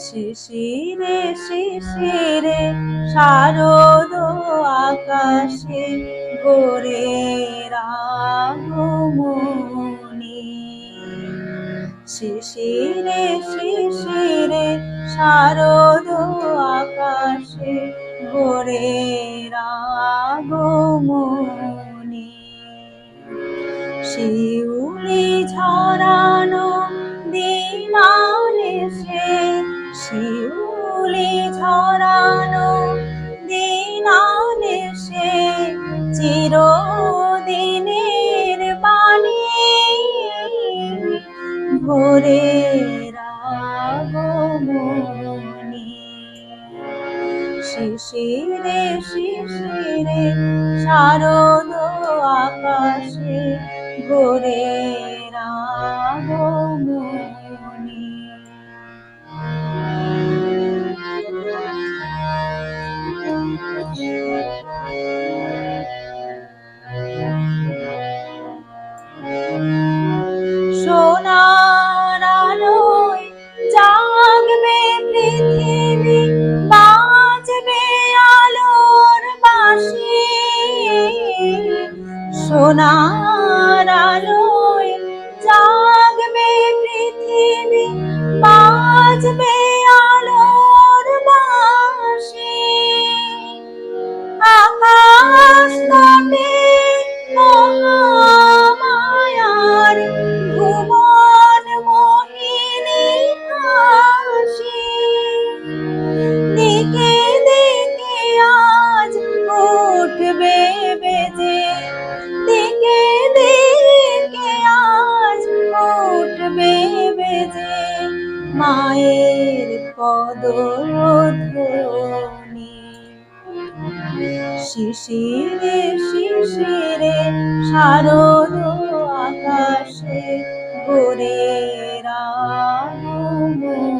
শিশিরে শিশিরে শারদ আকাশে গোরে রাগমনি শিশিরে শিশিরে শারদ আকাশে গোরে রাগমনি শিউলি ঝরানো দিনানে সে চির চিরদিনের বাণী। ভোরে রাগমনি শিশিরে শিশিরে, শারদ আকাশে গোরে রাগমনি সোনার আলোয় জাগবে পৃথিবী বাজবে শিশিরে শিশিরে শারদ আকাশে গোরে রাগমনি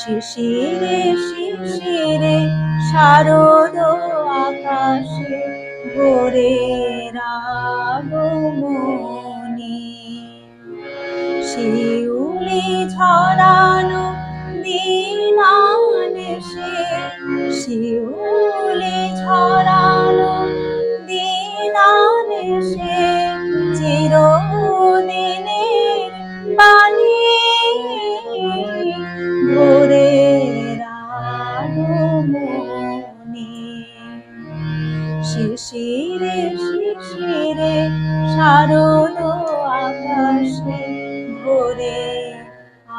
শিশিরে শিশিরে শারদ আকাশে ভোরে রাগমনি শিউলি ঝরানো দিনানে সে শিউলি শিশিরে শিশিরে শারদ আকাশে ভোরে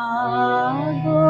আগমনি